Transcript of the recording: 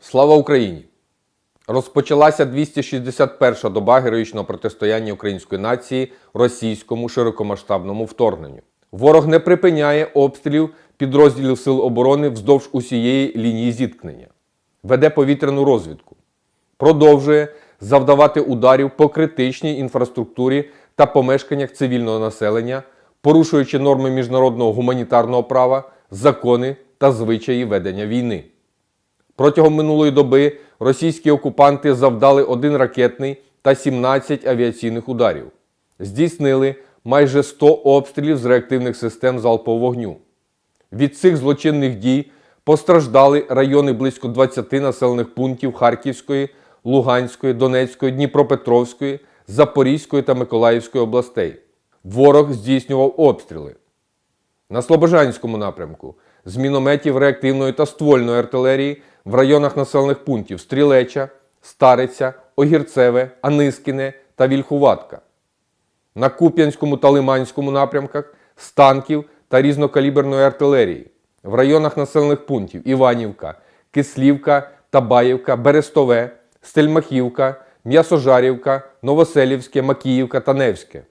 Слава Україні! Розпочалася 261-ша доба героїчного протистояння української нації російському широкомасштабному вторгненню. Ворог не припиняє обстрілів підрозділів Сил оборони вздовж усієї лінії зіткнення, веде повітряну розвідку, продовжує завдавати ударів по критичній інфраструктурі та помешканнях цивільного населення, порушуючи норми міжнародного гуманітарного права, закони та звичаї ведення війни. Протягом минулої доби російські окупанти завдали один ракетний та 17 авіаційних ударів. Здійснили майже 100 обстрілів з реактивних систем залпового вогню. Від цих злочинних дій постраждали райони близько 20 населених пунктів Харківської, Луганської, Донецької, Дніпропетровської, Запорізької та Миколаївської областей. Ворог здійснював обстріли. На Слобожанському напрямку з мінометів реактивної та ствольної артилерії в районах населених пунктів Стрілеча, Стариця, Огірцеве, Анискіне та Вільхуватка. На Куп'янському та Лиманському напрямках з танків та різнокаліберної артилерії в районах населених пунктів Іванівка, Кислівка, Табаївка, Берестове, Стельмахівка, М'ясожарівка, Новоселівське, Макіївка та Невське.